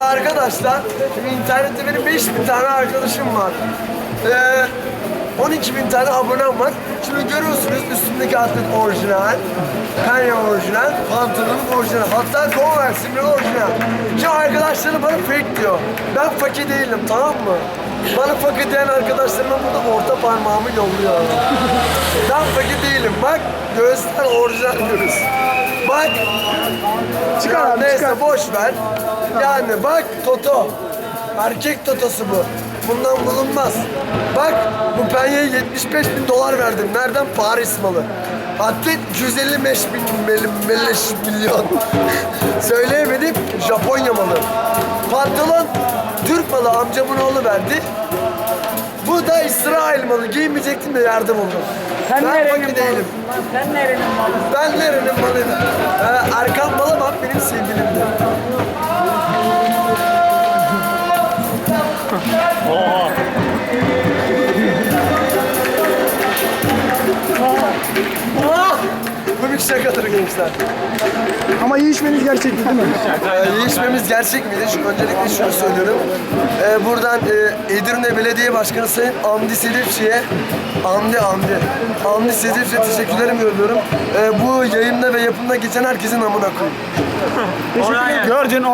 Arkadaşlar, şimdi internette benim 5000 tane arkadaşım var. Ee, 12 bin tane abonem var. Şimdi görüyorsunuz üstümdeki atlet orijinal, penye orijinal, pantolonum orijinal. Hatta Converse'im bile orijinal. Ki arkadaşlarım bana fake diyor. Ben fakir değilim tamam mı? Bana fakir diyen arkadaşlarıma burada orta parmağımı yolluyor. ben fakir değilim. Bak göğüsler orijinal göğüs. Bak Çıkar abi, neyse çıkar. boş ver. Yani bak Toto. Erkek Totosu bu. Bundan bulunmaz. Bak bu penyeye 75 bin dolar verdim. Nereden? Paris malı. Atlet 255 bin mil, milleş milyon. Söyleyemedim. Japonya malı. Pantolon Türk malı amcamın oğlu verdi. Bu da İsrail malı. Giymeyecektim de yardım oldum. Sen ben nerenin malısın değilim. lan? Sen nerenin malısın? Ben nerenin malıyım? Ee, Erkan Balaban benim sevgilimdi. Ah! Şakadır gençler. Ama iyi içmeniz gerçekti değil mi? Ee, gerçek miydi? Şu, öncelikle şunu söylüyorum. Ee, buradan e, Edirne Belediye Başkanı Sayın Hamdi Sedefçi'ye Hamdi Hamdi. Hamdi Sedefçi'ye teşekkürlerimi yolluyorum. Ee, bu yayında ve yapımda geçen herkesin amına koyayım. Gördün o